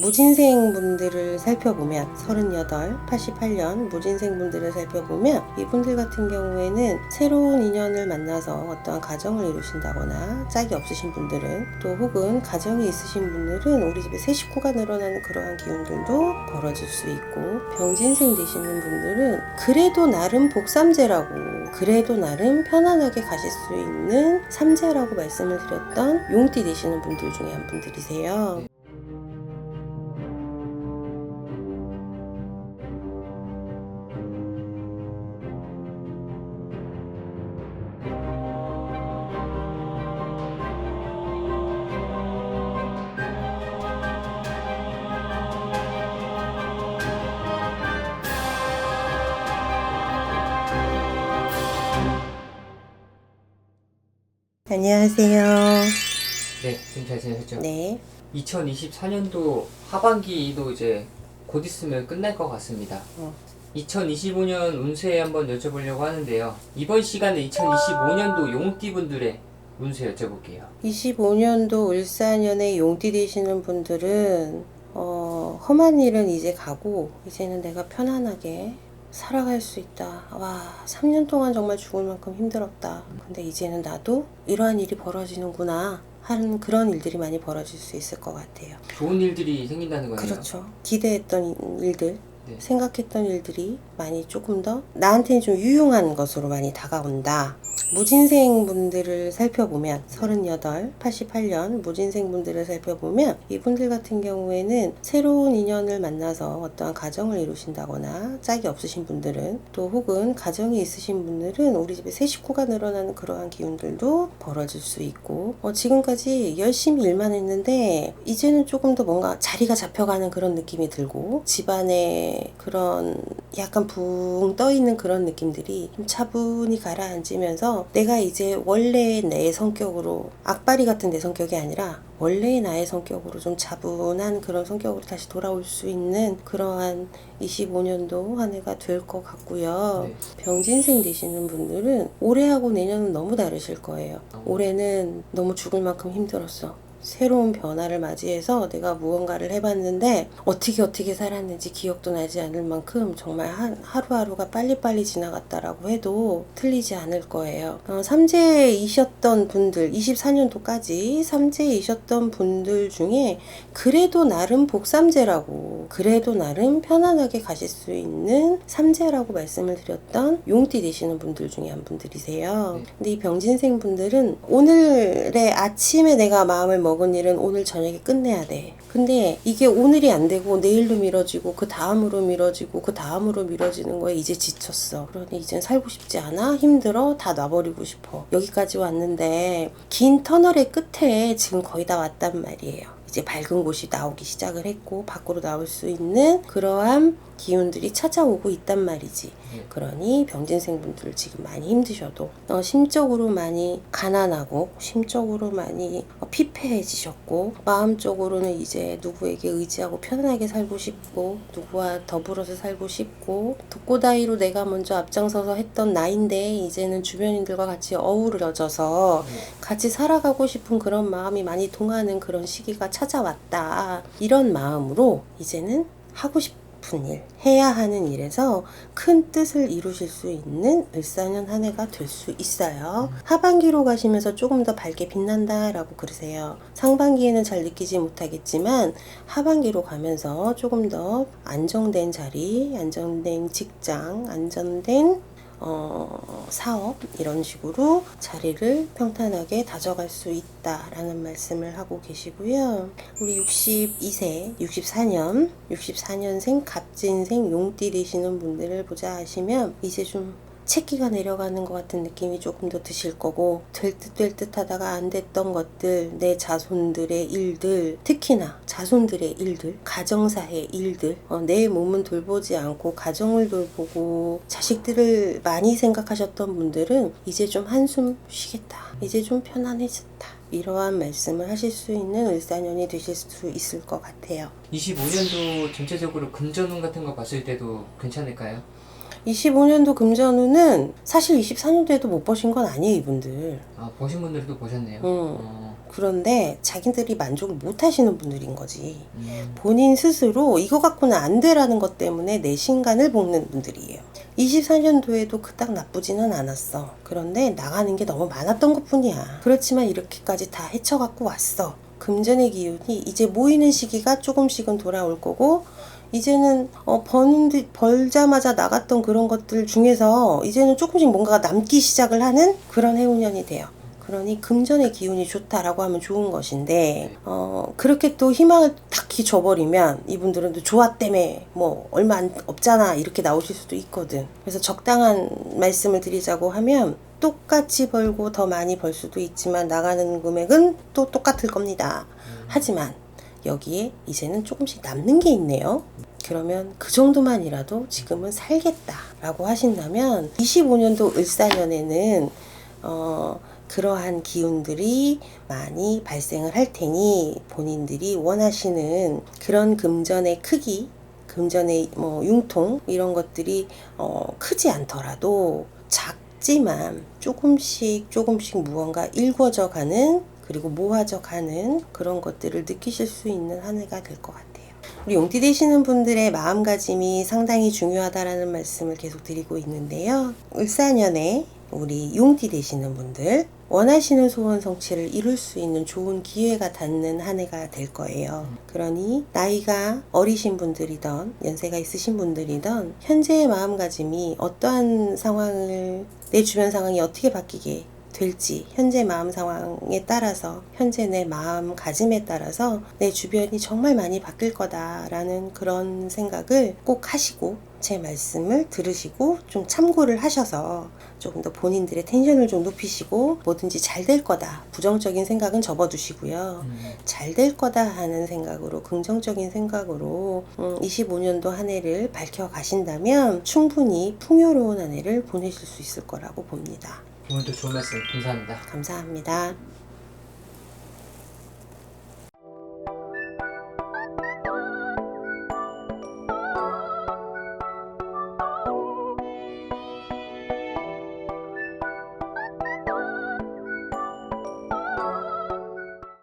무진생 분들을 살펴보면 38, 88년 무진생 분들을 살펴보면 이분들 같은 경우에는 새로운 인연을 만나서 어떠한 가정을 이루신다거나 짝이 없으신 분들은 또 혹은 가정이 있으신 분들은 우리 집에 새 식구가 늘어나는 그러한 기운들도 벌어질 수 있고 병진생 되시는 분들은 그래도 나름 복삼재라고 그래도 나름 편안하게 가실 수 있는 삼재라고 말씀을 드렸던 용띠 되시는 분들 중에 한 분들이세요. 안녕하세요. 네, 지금 잘 지내셨죠? 네. 2024년도 하반기도 이제 곧 있으면 끝날 것 같습니다. 어. 2025년 운세 한번 여쭤보려고 하는데요. 이번 시간에 2025년도 용띠분들의 운세 여쭤볼게요. 25년도 울산연의 용띠 되시는 분들은 어, 험한 일은 이제 가고 이제는 내가 편안하게 살아갈 수 있다. 와, 3년 동안 정말 죽을 만큼 힘들었다. 근데 이제는 나도 이러한 일이 벌어지는구나. 하는 그런 일들이 많이 벌어질 수 있을 것 같아요. 좋은 일들이 생긴다는 거네요. 그렇죠. 기대했던 일들, 네. 생각했던 일들이 많이 조금 더 나한테는 좀 유용한 것으로 많이 다가온다. 무진생 분들을 살펴보면 38, 88년 무진생 분들을 살펴보면 이분들 같은 경우에는 새로운 인연을 만나서 어떠한 가정을 이루신다거나 짝이 없으신 분들은 또 혹은 가정이 있으신 분들은 우리 집에 새 식구가 늘어나는 그러한 기운들도 벌어질 수 있고 어, 지금까지 열심히 일만 했는데 이제는 조금 더 뭔가 자리가 잡혀가는 그런 느낌이 들고 집안에 그런 약간 붕 떠 있는 그런 느낌들이 좀 차분히 가라앉으면서 내가 이제 원래 내 성격으로 악바리 같은 내 성격이 아니라 원래의 나의 성격으로 좀 차분한 그런 성격으로 다시 돌아올 수 있는 그러한 25년도 한 해가 될 것 같고요. 네. 병진생 되시는 분들은 올해하고 내년은 너무 다르실 거예요. 올해는 너무 죽을 만큼 힘들었어. 새로운 변화를 맞이해서 내가 무언가를 해봤는데 어떻게 어떻게 살았는지 기억도 나지 않을 만큼 정말 한, 하루하루가 빨리빨리 지나갔다라고 해도 틀리지 않을 거예요. 어, 삼재이셨던 분들, 24년도까지 삼재이셨던 분들 중에 그래도 나름 복삼재라고 그래도 나름 편안하게 가실 수 있는 삼재라고 말씀을 드렸던 용띠 되시는 분들 중에 한 분들이세요. 네. 근데 이 병진생 분들은 오늘의 아침에 내가 마음을 먹은 일은 오늘 저녁에 끝내야 돼. 근데 이게 오늘이 안 되고 내일로 미뤄지고 그 다음으로 미뤄지고 그 다음으로 미뤄지는 거에 이제 지쳤어. 그러니 이젠 살고 싶지 않아? 힘들어? 다 놔버리고 싶어. 여기까지 왔는데 긴 터널의 끝에 지금 거의 다 왔단 말이에요. 이제 밝은 곳이 나오기 시작을 했고 밖으로 나올 수 있는 그러한 기운들이 찾아오고 있단 말이지. 네. 그러니 병진생분들 지금 많이 힘드셔도 어, 심적으로 많이 가난하고 심적으로 많이 어, 피폐해지셨고 마음적으로는 이제 누구에게 의지하고 편안하게 살고 싶고 누구와 더불어서 살고 싶고 독고다이로 내가 먼저 앞장서서 했던 나인데 이제는 주변인들과 같이 어우러져서 네. 같이 살아가고 싶은 그런 마음이 많이 동하는 그런 시기가 찾아왔다. 이런 마음으로 이제는 하고 싶은 일, 해야 하는 일에서 큰 뜻을 이루실 수 있는 을사년 한 해가 될 수 있어요. 하반기로 가시면서 조금 더 밝게 빛난다라고 그러세요. 상반기에는 잘 느끼지 못하겠지만 하반기로 가면서 조금 더 안정된 자리, 안정된 직장, 안정된 어, 사업 이런 식으로 자리를 평탄하게 다져갈 수 있다라는 말씀을 하고 계시고요. 우리 62세, 64년, 64년생 갑진생 용띠 되시는 분들을 보자 하시면 이제 좀 채기가 내려가는 것 같은 느낌이 조금 더 드실 거고 될 듯 될 듯 하다가 안 됐던 것들 내 자손들의 일들 특히나 자손들의 일들 가정사의 일들 어, 내 몸은 돌보지 않고 가정을 돌보고 자식들을 많이 생각하셨던 분들은 이제 좀 한숨 쉬겠다 이제 좀 편안해졌다 이러한 말씀을 하실 수 있는 을사년이 되실 수 있을 것 같아요 25년도 전체적으로 금전운 같은 거 봤을 때도 괜찮을까요? 25년도 금전운은 사실 24년도에도 못 버신 건 아니에요 이분들 아, 보신 분들도 보셨네요. 음. 어, 그런데 자기들이 만족을 못 하시는 분들인 거지. 음. 본인 스스로 이거 갖고는 안 되라는 것 때문에 내 신간을 볶는 분들이에요. 24년도에도 그닥 나쁘지는 않았어. 그런데 나가는 게 너무 많았던 것 뿐이야. 그렇지만 이렇게까지 다 헤쳐갖고 왔어. 금전의 기운이 이제 모이는 시기가 조금씩은 돌아올 거고, 이제는 어, 버는 듯 벌자마자 나갔던 그런 것들 중에서 이제는 조금씩 뭔가가 남기 시작을 하는 그런 해운년이 돼요. 그러니 금전의 기운이 좋다라고 하면 좋은 것인데 어 그렇게 또 희망을 탁히 줘버리면 이분들은 또 좋았다며 뭐 얼마 안, 없잖아 이렇게 나오실 수도 있거든 그래서 적당한 말씀을 드리자고 하면 똑같이 벌고 더 많이 벌 수도 있지만 나가는 금액은 또 똑같을 겁니다 하지만 여기에 이제는 조금씩 남는 게 있네요. 그러면 그 정도만이라도 지금은 살겠다라고 하신다면 25년도 을사년에는 어, 그러한 기운들이 많이 발생을 할 테니 본인들이 원하시는 그런 금전의 크기, 금전의 뭐 융통 이런 것들이 어, 크지 않더라도 작지만 조금씩 조금씩 무언가 일궈져 가는 그리고 모아져 가는 그런 것들을 느끼실 수 있는 한 해가 될 것 같아요. 우리 용띠 되시는 분들의 마음가짐이 상당히 중요하다라는 말씀을 계속 드리고 있는데요. 을사년에 우리 용띠 되시는 분들 원하시는 소원 성취를 이룰 수 있는 좋은 기회가 닿는 한 해가 될 거예요. 그러니 나이가 어리신 분들이던 연세가 있으신 분들이던 현재의 마음가짐이 어떠한 상황을 내 주변 상황이 어떻게 바뀌게 될지 현재 마음 상황에 따라서 현재 내 마음가짐에 따라서 내 주변이 정말 많이 바뀔 거다라는 그런 생각을 꼭 하시고 제 말씀을 들으시고 좀 참고를 하셔서 조금 더 본인들의 텐션을 좀 높이시고 뭐든지 잘 될 거다 부정적인 생각은 접어두시고요 음. 잘될 거다 하는 생각으로 긍정적인 생각으로 음, 25년도 한 해를 밝혀 가신다면 충분히 풍요로운 한 해를 보내실 수 있을 거라고 봅니다. 오늘도 좋은 말씀 감사합니다. 감사합니다.